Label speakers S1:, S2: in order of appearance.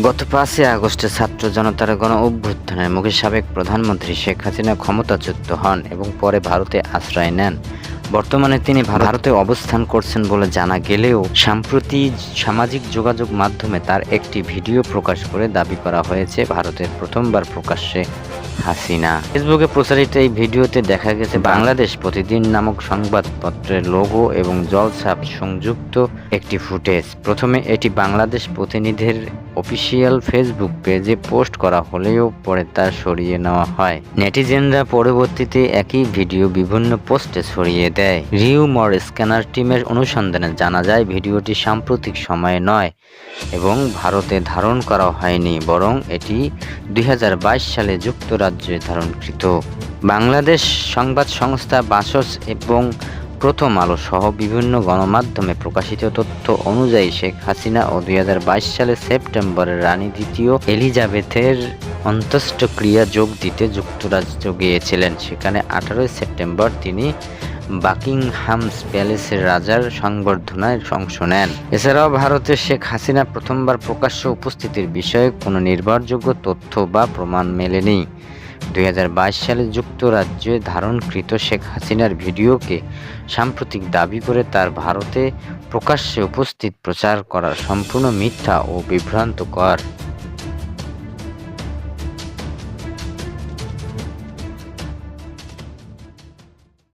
S1: গত পাঁচই আগস্টে ছাত্র জনতার গণ অভ্যুত্থানের মুখে সাবেক প্রধানমন্ত্রী শেখ হাসিনা ক্ষমতাচ্যুত হন এবং পরে ভারতে আশ্রয় নেন। বর্তমানে তিনি ভারতে অবস্থান করছেন বলে জানা গেলেও সম্প্রতি সামাজিক যোগাযোগ মাধ্যমে তার একটি ভিডিও প্রকাশ করে দাবি করা হয়েছে, ভারতের প্রথমবার প্রকাশ্যে হাসিনা। ফেসবুকে প্রচারিত এই ভিডিওতে দেখা গেছে, বাংলাদেশ প্রতিদিন নামক সংবাদপত্রের লোগো এবং জলছাপ সংযুক্ত একটি ফুটেজ। প্রথমে এটি বাংলাদেশ প্রতিনিধির অফিসিয়াল ফেসবুক পেজে পোস্ট করা হলেও পরে তা সরিয়ে নেওয়া হয়। নেটিজেনরা পরবর্তীতে একই ভিডিও বিভিন্ন পোস্টে ছড়িয়ে দেয় রিউমর স্ক্যানার টিমের অনুসন্ধানে জানা যায়, ভিডিওটি সাম্প্রতিক সময়ে নয় এবং ভারতে ধারণ করা হয়নি, বরং এটি দুই হাজার বাইশ সালে যুক্তরাজ্যে ধারণকৃত। বাংলাদেশ সংবাদ সংস্থা বাসস এবং প্রথম আলো সহ বিভিন্ন গণমাধ্যমে প্রকাশিত তথ্য অনুযায়ী শেখ হাসিনা ও দুই হাজার বাইশ সালে সেপ্টেম্বরে রানী দ্বিতীয় এলিজাবেথের অন্ত্যেষ্টিক্রিয়া যোগ দিতে যুক্তরাজ্য গিয়েছিলেন। সেখানে আঠারোই সেপ্টেম্বর তিনি বাকিংহামস প্যালেসের রাজার সংবর্ধনায় অংশ নেন। এছাড়াও ভারতে শেখ হাসিনা প্রথমবার প্রকাশ্য উপস্থিতির বিষয়ে কোনো নির্ভরযোগ্য তথ্য বা প্রমাণ মেলেনি। দু হাজার বাইশ সালে যুক্তরাজ্যে ধারণকৃত শেখ হাসিনার ভিডিওকে সাম্প্রতিক দাবি করে তার ভারতে প্রকাশ্যে উপস্থিত প্রচার করা সম্পূর্ণ মিথ্যা ও বিভ্রান্তকর।